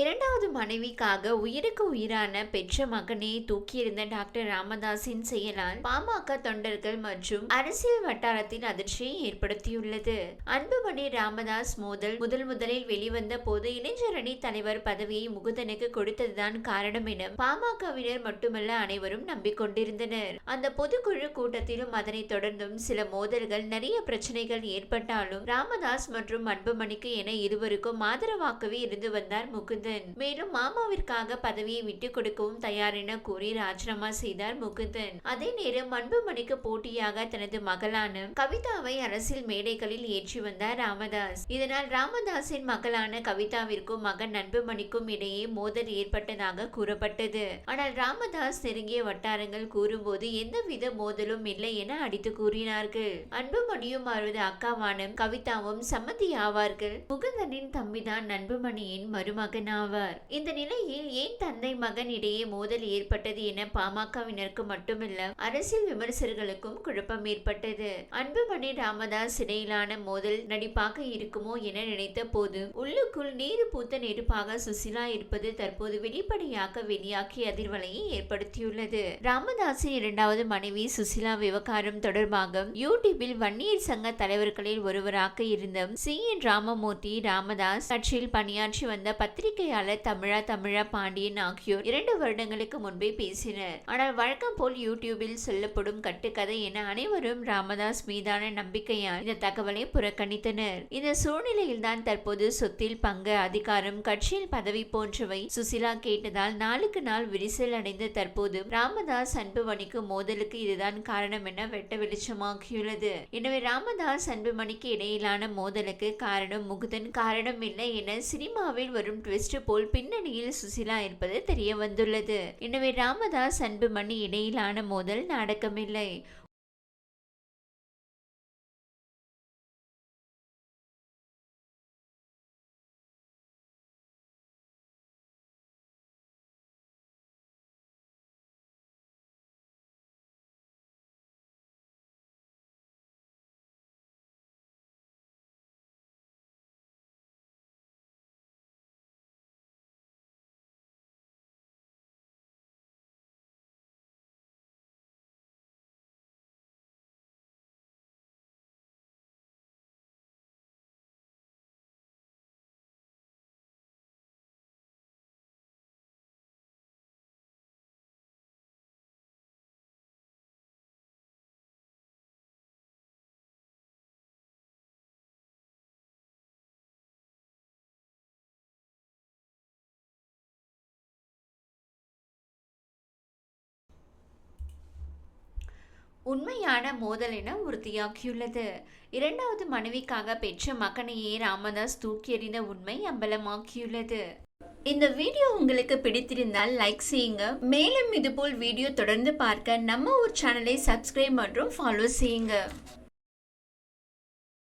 இரண்டாவது மனைவிக்காக உயிருக்கு உயிரான பெற்ற மகனை தூக்கியிருந்த டாக்டர் ராமதாஸின் செயலால் பாமக தொண்டர்கள் மற்றும் அரசியல் வட்டாரத்தில் அதிர்ச்சியை ஏற்படுத்தியுள்ளது. அன்புமணி ராமதாஸ் மோதல் முதல் முதலில் வெளிவந்த போது இளைஞரணி தலைவர் பதவியை முகுதனுக்கு கொடுத்ததுதான் காரணம் என பாமகவினர் மட்டுமல்ல அனைவரும் நம்பிக்கொண்டிருந்தனர். அந்த பொதுக்குழு கூட்டத்திலும் அதனைத் தொடர்ந்தும் சில மோதல்கள் நிறைய பிரச்சனைகள் ஏற்பட்டாலும் ராமதாஸ் மற்றும் அன்புமணிக்கு என இருவருக்கும் ஆதரவாகவே இருந்து வந்தார் முகுந்தன். மேலும் மாமாவிற்காக பதவியை விட்டுக் கொடுக்கவும் தயார் என கூறி ராஜினாமா செய்தார் முகுந்தன். அதே நேரம் அன்புமணிக்கு போட்டியாக தனது மகளான கவிதாவை அரசியல் மேடைகளில் ஏற்றி வந்தார் ராமதாஸ். இதனால் ராமதாஸின் மகளான கவிதாவிற்கும் மகன் அன்புமணிக்கும் இடையே மோதல் ஏற்பட்டதாக கூறப்பட்டது. ஆனால் ராமதாஸ் நெருங்கிய வட்டாரங்கள் கூறும்போது எந்தவித மோதலும் இல்லை என அடித்து கூறினார்கள். அன்புமணியும் அவரது அக்காவான கவிதாவும் சம்மதி ஆவார்கள் முகுந்தனின் தம்பிதான் அன்புமணியின் மருமகன் ஆவார். இந்த நிலையில் ஏன் தந்தை மகன் இடையே மோதல் ஏற்பட்டது என பாமகவினருக்கு மட்டுமல்ல அரசியல் விமர்சகர்களுக்கும் குழப்பம் ஏற்பட்டது. அன்புமணி ராமதாஸ் இடையிலான மோதல் நடிப்பாக இருக்குமோ என நினைத்த போது உள்ளுக்குள் நீர் பூத்த நெருப்பாக சுசிலா இருப்பது தற்போது வெளிப்படையாக வெளியாகி அதிர்வலையை ஏற்படுத்தியுள்ளது. ராமதாஸின் இரண்டாவது மனைவி சுசிலா விவகாரம் தொடர்பாக யூடியூபில் வன்னியர் சங்க தலைவர்களில் ஒருவராக இருந்த சி. என். ராமமூர்த்தி ராமதாஸ் கட்சியில் பணியாற்றி வந்த பத்திரிகை பத்திரிகையாளர் தமிழா தமிழா பாண்டியன் ஆகியோர் இரண்டு வருடங்களுக்கு முன்பே பேசினர். ஆனால் வழக்கம் போல் யூடியூபில் சொல்லப்படும் கட்டுக்கதை என அனைவரும் ராமதாஸ் மீதான நம்பிக்கையால் இந்த தகவலை புறக்கணித்தனர். இந்த சூழ்நிலையில் தான் தற்போது சொத்தில் பங்கு அதிகாரம் கட்சியில் பதவி போன்றவை சுசிலா கேட்டதால் நாளுக்கு நாள் விரிசல் அடைந்த தற்போது ராமதாஸ் அன்புமணிக்கு மோதலுக்கு இதுதான் காரணம் என வெட்ட வெளிச்சமாகியுள்ளது. எனவே ராமதாஸ் அன்புமணிக்கு இடையிலான மோதலுக்கு காரணம் முகுதன் காரணம் இல்லை என சினிமாவில் வரும் ட்விஸ்ட் போல் பின்னணியில் சுசிலா இருப்பது தெரிய வந்துள்ளது. எனவே ராமதாஸ் அன்புமணி இடையிலான மோதல் நாடகமில்லை. உண்மையான மோதல் என உறுதியாகியுள்ளது. இரண்டாவது மனைவிக்காக பெற்ற மகனையே ராமதாஸ் தூக்கி எறிந்த உண்மை அம்பலமாக்கியுள்ளது இந்த வீடியோ உங்களுக்கு பிடித்திருந்தால் லைக் செய்யுங்க. மேலும் இதுபோல் வீடியோ தொடர்ந்து பார்க்க நம்ம ஒரு சேனலை சப்ஸ்கிரைப் மற்றும் ஃபாலோ செய்யுங்க.